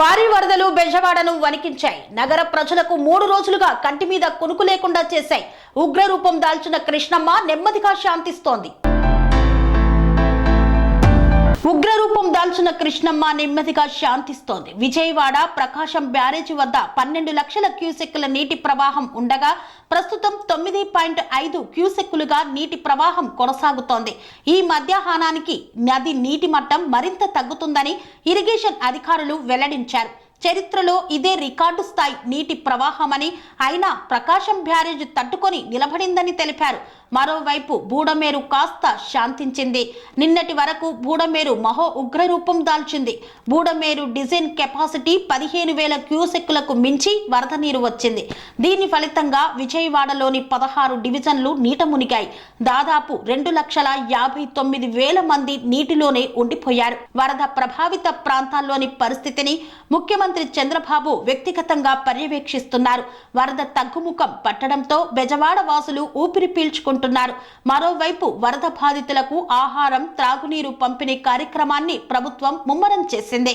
భారీ వరదలు బెజవాడను వణికించాయి. నగర ప్రజలకు మూడు రోజులుగా కంటి మీద కొనుకు లేకుండా చేశాయి. ఉగ్రరూపం దాల్చిన కృష్ణమ్మ నెమ్మదిగా శాంతిస్తోంది. ఉగ్రరూపం దాల్చిన కృష్ణమ్మ నెమ్మదిగా శాంతిస్తోంది. విజయవాడ ప్రకాశం బ్యారేజీ వద్ద పన్నెండు లక్షల క్యూసెక్కుల నీటి ప్రవాహం ఉండగా ప్రస్తుతం తొమ్మిది పాయింట్ ఐదు క్యూసెక్కులుగా నీటి ప్రవాహం కొనసాగుతోంది. ఈ మధ్యాహ్నానికి నది నీటి మట్టం మరింత తగ్గుతుందని ఇరిగేషన్ అధికారులు వెల్లడించారు. చరిత్రలో ఇదే రికార్డు స్థాయి నీటి ప్రవాహమని అయినా ప్రకాశం బ్యారేజ్ తట్టుకొని నిలబడిందని తెలిపారు. మరోవైపు బూడమేరు కాస్త శాంతించింది. నిన్నటి వరకు బూడమేరు మహో ఉగ్రరూపం దాల్చింది. బూడమేరు డిజైన్ కెపాసిటీ పదిహేను వేల క్యూసెక్కులకు మించి వరద నీరు వచ్చింది. దీని ఫలితంగా విజయవాడలోని పదహారు డివిజన్లు నీట మునిగాయి. దాదాపు రెండు లక్షల యాభై తొమ్మిది వేల మంది నీటిలోనే ఉండిపోయారు. వరద ప్రభావిత ప్రాంతాల్లోని పరిస్థితిని ముఖ్యమంత్రి చంద్రబాబు వ్యక్తిగతంగా పర్యవేక్షిస్తున్నారు. వరద తగ్గుముఖం పట్టడంతో బెజవాడ వాసులు ఊపిరి పీల్చుకుంటున్నారు మరోవైపు వరద బాధితులకు ఆహారం త్రాగునీరు పంపిణీ కార్యక్రమాన్ని ప్రభుత్వం ముమ్మరం చేసింది.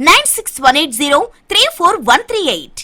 Nine six one eight zero three four one three eight